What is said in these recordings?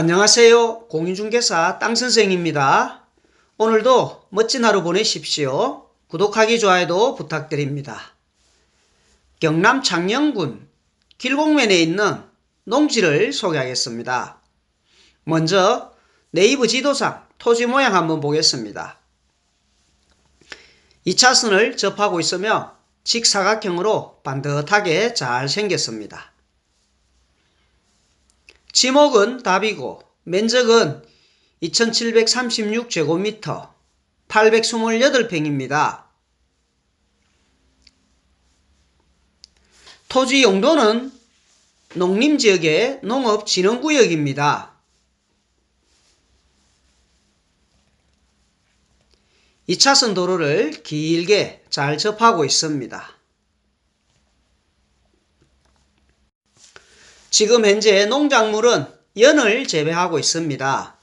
안녕하세요. 공인중개사 땅선생입니다. 오늘도 멋진 하루 보내십시오. 구독하기, 좋아요도 부탁드립니다. 경남 창녕군 길곡면에 있는 농지를 소개하겠습니다. 먼저 네이버 지도상 토지 모양 한번 보겠습니다. 2차선을 접하고 있으며 직사각형으로 반듯하게 잘 생겼습니다. 지목은 답이고 면적은 2736제곱미터 828평입니다. 토지 용도는 농림지역의 농업진흥구역입니다. 2차선 도로를 길게 잘 접하고 있습니다. 지금 현재 농작물은 연을 재배하고 있습니다.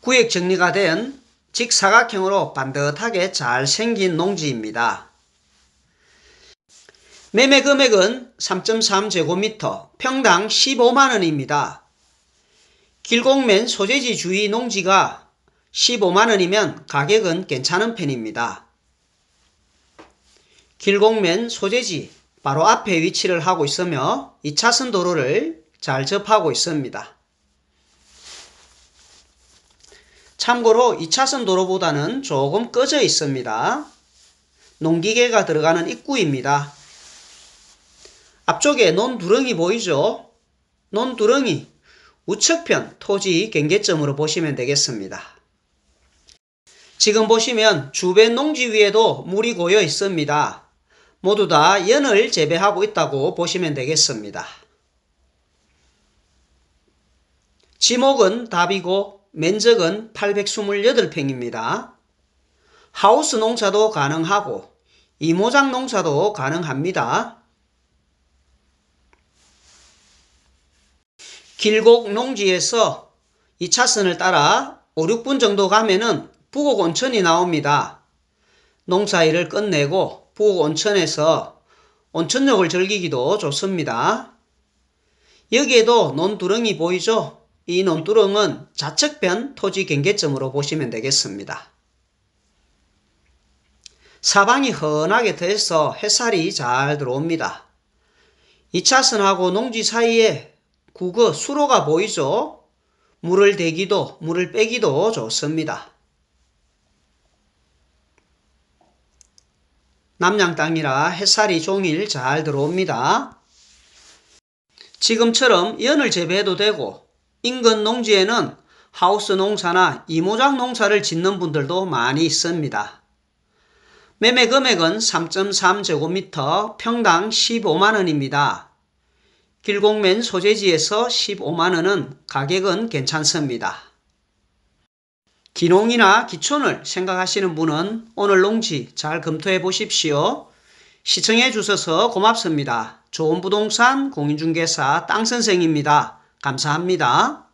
구역 정리가 된 직사각형으로 반듯하게 잘 생긴 농지입니다. 매매 금액은 3.3제곱미터 평당 15만원입니다. 길곡면 소재지 주위 농지가 15만원이면 가격은 괜찮은 편입니다. 길곡면 소재지 바로 앞에 위치를 하고 있으며 2차선 도로를 잘 접하고 있습니다. 참고로 2차선 도로보다는 조금 꺼져 있습니다. 농기계가 들어가는 입구입니다. 앞쪽에 논두렁이 보이죠? 논두렁이 우측편 토지 경계점으로 보시면 되겠습니다. 지금 보시면 주변 농지 위에도 물이 고여 있습니다. 모두 다 연을 재배하고 있다고 보시면 되겠습니다. 지목은 답이고 면적은 828평입니다. 하우스 농사도 가능하고 이모작 농사도 가능합니다. 길곡 농지에서 2차선을 따라 5, 6분 정도 가면은 부곡 온천이 나옵니다. 농사일을 끝내고 부곡 온천에서 온천욕을 즐기기도 좋습니다. 여기에도 논두렁이 보이죠? 이 논두렁은 좌측편 토지 경계점으로 보시면 되겠습니다. 사방이 헌하게 돼서 햇살이 잘 들어옵니다. 2차선하고 농지 사이에 국어 수로가 보이죠? 물을 대기도 물을 빼기도 좋습니다. 남양 땅이라 햇살이 종일 잘 들어옵니다. 지금처럼 연을 재배해도 되고 인근 농지에는 하우스 농사나 이모작 농사를 짓는 분들도 많이 있습니다. 매매 금액은 3.3제곱미터 평당 15만원입니다. 길곡면 소재지에서 15만원은 가격은 괜찮습니다. 기농이나 기촌을 생각하시는 분은 오늘 농지 잘 검토해 보십시오. 시청해 주셔서 고맙습니다. 좋은 부동산 공인중개사 땅선생입니다. 감사합니다.